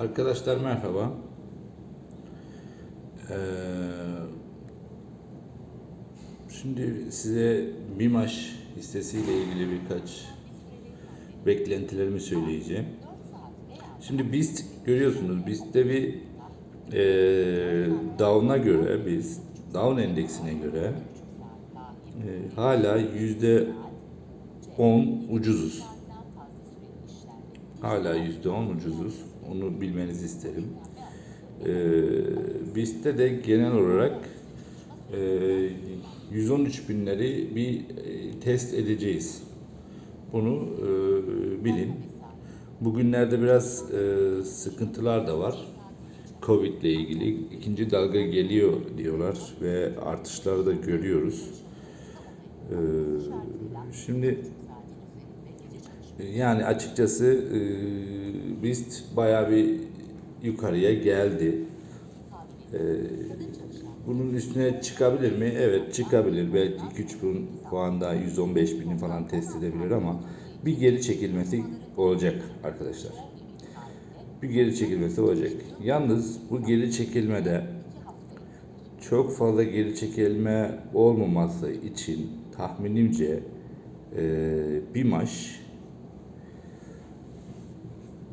Arkadaşlar merhaba. Ee, şimdi size BİMAŞ hissesiyle ilgili birkaç beklentilerimi söyleyeceğim. Şimdi BIST görüyorsunuz BIST'te bir e, Dow'na göre biz Down endeksine göre e, hala yüzde 10 ucuzuz. Hala yüzde on ucuzuz. Onu bilmenizi isterim. Ee, BIST'te de genel olarak e, 113 binleri bir e, test edeceğiz. Bunu e, bilin. Bugünlerde biraz e, sıkıntılar da var. Covid ile ilgili ikinci dalga geliyor diyorlar ve artışları da görüyoruz. Ee, şimdi yani açıkçası e, BIST bayağı bir yukarıya geldi. E, bunun üstüne çıkabilir mi? Evet çıkabilir. Belki 2-3 bin puan daha 115 bini falan test edebilir ama bir geri çekilmesi olacak arkadaşlar. Bir geri çekilmesi olacak. Yalnız bu geri çekilmede çok fazla geri çekilme olmaması için tahminimce e, BİMAŞ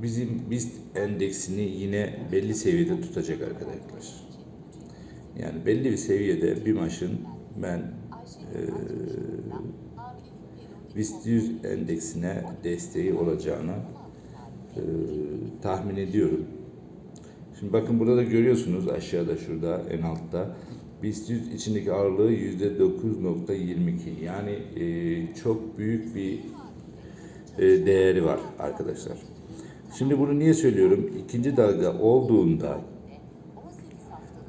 bizim BIST endeksini yine belli seviyede tutacak arkadaşlar. Yani belli bir seviyede bir maçın ben e, BIST 100 endeksine desteği olacağını e, tahmin ediyorum. Şimdi bakın burada da görüyorsunuz aşağıda şurada en altta BIST 100 içindeki ağırlığı %9.22 yani e, çok büyük bir e, değeri var arkadaşlar. Şimdi bunu niye söylüyorum? İkinci dalga olduğunda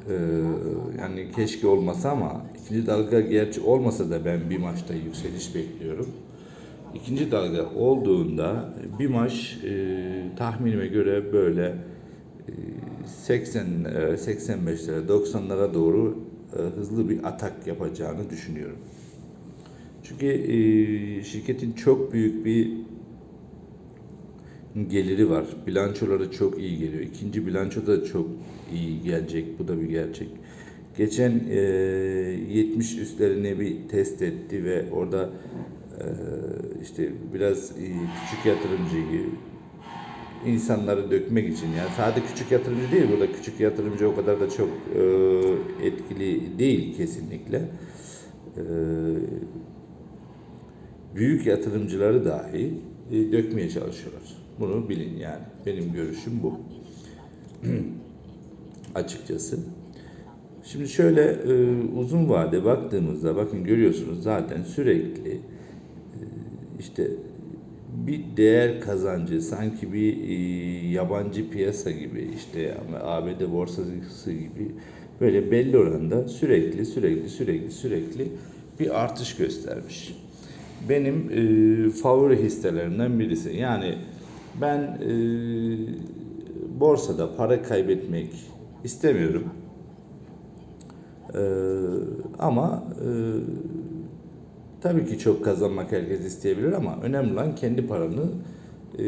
e, yani keşke olmasa ama ikinci dalga gerçi olmasa da ben bir maçta yükseliş bekliyorum. İkinci dalga olduğunda bir maç e, tahminime göre böyle e, 80 lira, 85 lira, 90'lara doğru hızlı bir atak yapacağını düşünüyorum. Çünkü şirketin çok büyük bir geliri var. Bilançoları çok iyi geliyor. İkinci bilanço da çok iyi gelecek. Bu da bir gerçek. Geçen e, 70 üstlerine bir test etti ve orada e, işte biraz e, küçük yatırımcıyı insanları dökmek için yani sadece küçük yatırımcı değil burada küçük yatırımcı o kadar da çok e, etkili değil kesinlikle. E, büyük yatırımcıları dahi e, dökmeye çalışıyorlar. Bunu bilin yani. Benim görüşüm bu. Açıkçası. Şimdi şöyle e, uzun vade baktığımızda bakın görüyorsunuz zaten sürekli e, işte bir değer kazancı sanki bir e, yabancı piyasa gibi işte ABD borsası gibi böyle belli oranda sürekli sürekli sürekli sürekli bir artış göstermiş. Benim e, favori hisselerimden birisi. Yani ben e, borsada para kaybetmek istemiyorum. E, ama e, tabii ki çok kazanmak herkes isteyebilir ama önemli olan kendi paranı e,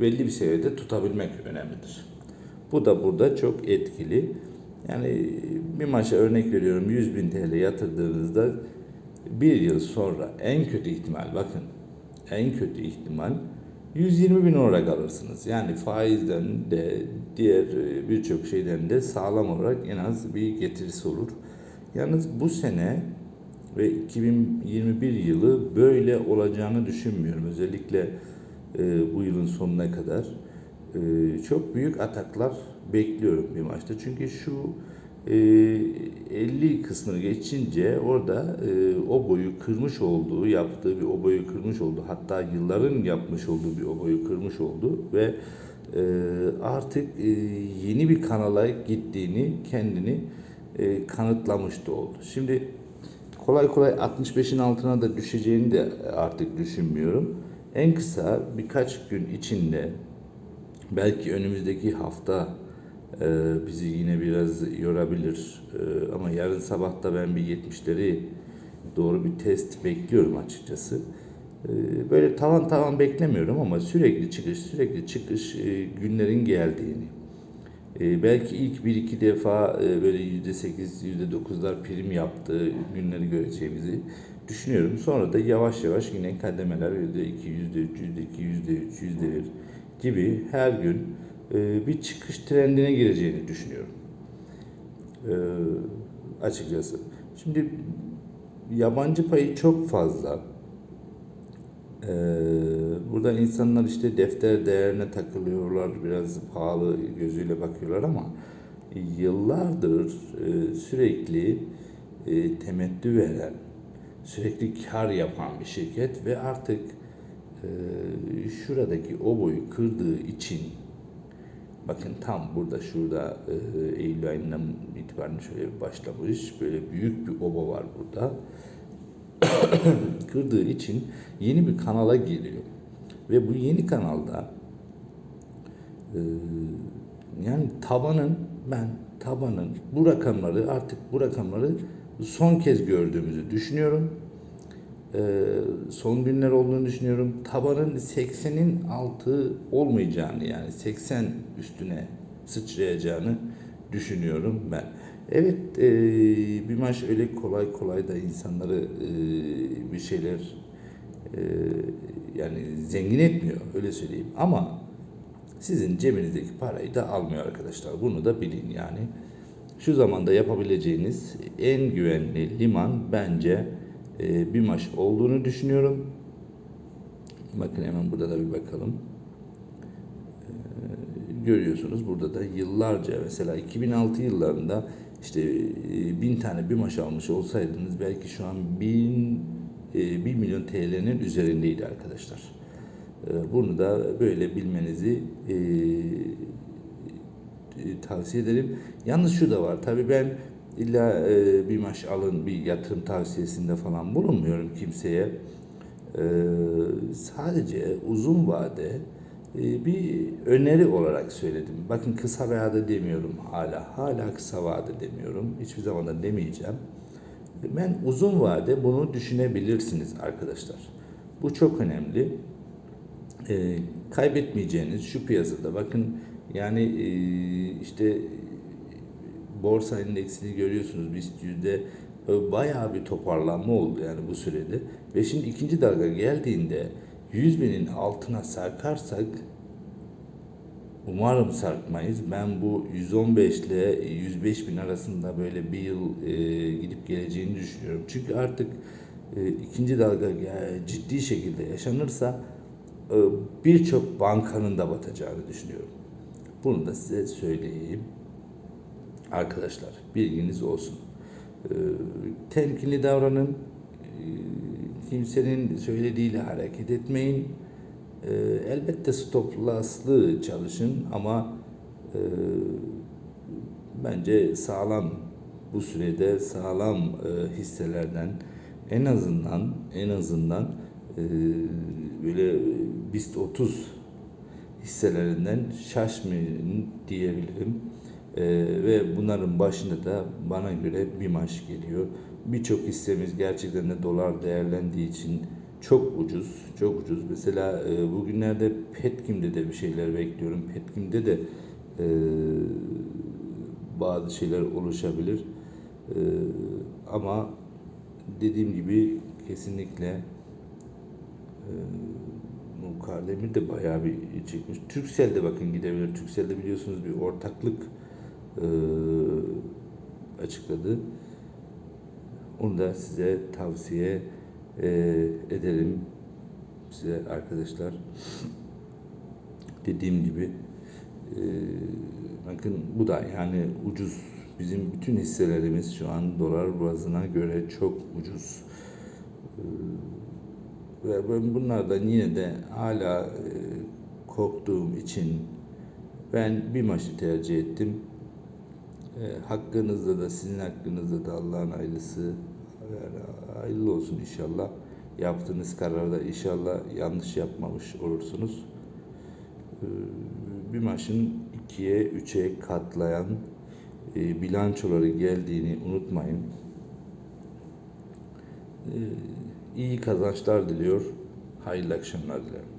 belli bir seviyede tutabilmek önemlidir. Bu da burada çok etkili. Yani bir maça örnek veriyorum 100 bin TL yatırdığınızda bir yıl sonra en kötü ihtimal bakın en kötü ihtimal 120 bin olarak alırsınız. Yani faizden de diğer e, birçok şeyden de sağlam olarak en az bir getirisi olur. Yalnız bu sene ve 2021 yılı böyle olacağını düşünmüyorum. Özellikle e, bu yılın sonuna kadar e, çok büyük ataklar bekliyorum bir maçta. Çünkü şu 50 kısmını geçince orada e, o boyu kırmış olduğu, yaptığı bir o boyu kırmış oldu. Hatta yılların yapmış olduğu bir o boyu kırmış oldu ve e, artık e, yeni bir kanala gittiğini, kendini e, kanıtlamış da oldu. Şimdi kolay kolay 65'in altına da düşeceğini de artık düşünmüyorum. En kısa birkaç gün içinde belki önümüzdeki hafta e, bizi yine biraz yorabilir. E, ama yarın sabah da ben bir 70'leri doğru bir test bekliyorum açıkçası. E, böyle tavan tavan beklemiyorum ama sürekli çıkış, sürekli çıkış e, günlerin geldiğini E, belki ilk bir iki defa e, böyle yüzde sekiz, yüzde dokuzlar prim yaptığı günleri göreceğimizi düşünüyorum. Sonra da yavaş yavaş yine kademeler yüzde iki, yüzde üç, yüzde iki, yüzde üç, yüzde bir gibi her gün e, bir çıkış trendine gireceğini düşünüyorum. E, açıkçası. Şimdi yabancı payı çok fazla. Ee, burada insanlar işte defter değerine takılıyorlar, biraz pahalı gözüyle bakıyorlar ama yıllardır e, sürekli e, temettü veren, sürekli kar yapan bir şirket ve artık e, şuradaki o boyu kırdığı için bakın tam burada şurada e, Eylül ayından itibaren şöyle başlamış, böyle büyük bir oba var burada kırdığı için yeni bir kanala giriyor. Ve bu yeni kanalda e, yani tabanın ben tabanın bu rakamları artık bu rakamları son kez gördüğümüzü düşünüyorum. E, son günler olduğunu düşünüyorum. Tabanın 80'in altı olmayacağını yani 80 üstüne sıçrayacağını düşünüyorum ben. Evet, e, bir maç öyle kolay kolay da insanları e, bir şeyler yani zengin etmiyor öyle söyleyeyim. Ama sizin cebinizdeki parayı da almıyor arkadaşlar. Bunu da bilin yani. Şu zamanda yapabileceğiniz en güvenli liman bence e, bir maç olduğunu düşünüyorum. Bakın hemen burada da bir bakalım görüyorsunuz burada da yıllarca mesela 2006 yıllarında işte e, bin tane bir maş almış olsaydınız belki şu an bin e, 1 milyon TL'nin üzerindeydi arkadaşlar. E, bunu da böyle bilmenizi e, e, tavsiye ederim. Yalnız şu da var. Tabii ben illa e, bir maş alın bir yatırım tavsiyesinde falan bulunmuyorum kimseye. E, sadece uzun vade e, bir öneri olarak söyledim. Bakın kısa vade demiyorum hala. Hala kısa vade demiyorum. Hiçbir zaman da demeyeceğim. Ben uzun vade bunu düşünebilirsiniz arkadaşlar. Bu çok önemli. E, kaybetmeyeceğiniz şu piyasada bakın yani e, işte borsa endeksini görüyorsunuz biz yüzde e, bayağı bir toparlanma oldu yani bu sürede. Ve şimdi ikinci dalga geldiğinde 100 binin altına sarkarsak umarım sarkmayız. Ben bu 115 ile 105 bin arasında böyle bir yıl e, gidip geleceğini düşünüyorum. Çünkü artık e, ikinci dalga ciddi şekilde yaşanırsa e, birçok bankanın da batacağını düşünüyorum. Bunu da size söyleyeyim. Arkadaşlar bilginiz olsun. E, temkinli davranın. E, kimsenin söylediğiyle hareket etmeyin. E, elbette stop loss'lı çalışın ama bence sağlam bu sürede sağlam hisselerden en azından en azından böyle BIST 30 hisselerinden şaşmayın diyebilirim. Ee, ve bunların başında da bana göre bir maç geliyor. Birçok hissemiz gerçekten de dolar değerlendiği için çok ucuz, çok ucuz. Mesela e, bugünlerde Petkim'de de bir şeyler bekliyorum. Petkim'de de e, bazı şeyler oluşabilir. E, ama dediğim gibi kesinlikle e, bu Kardemir de bayağı bir çekmiş. Türkcell'de bakın gidebilir. Türkcell'de biliyorsunuz bir ortaklık açıkladı. Onu da size tavsiye ederim. Size arkadaşlar. Dediğim gibi bakın bu da yani ucuz. Bizim bütün hisselerimiz şu an dolar bazına göre çok ucuz. Ve ben bunlardan yine de hala korktuğum için ben bir maçı tercih ettim. Hakkınızda da sizin hakkınızda da Allah'ın hayırlısı yani hayırlı olsun inşallah. Yaptığınız kararda inşallah yanlış yapmamış olursunuz. E, bir maçın ikiye, üçe katlayan e, bilançoları geldiğini unutmayın. E, iyi kazançlar diliyor. Hayırlı akşamlar dilerim.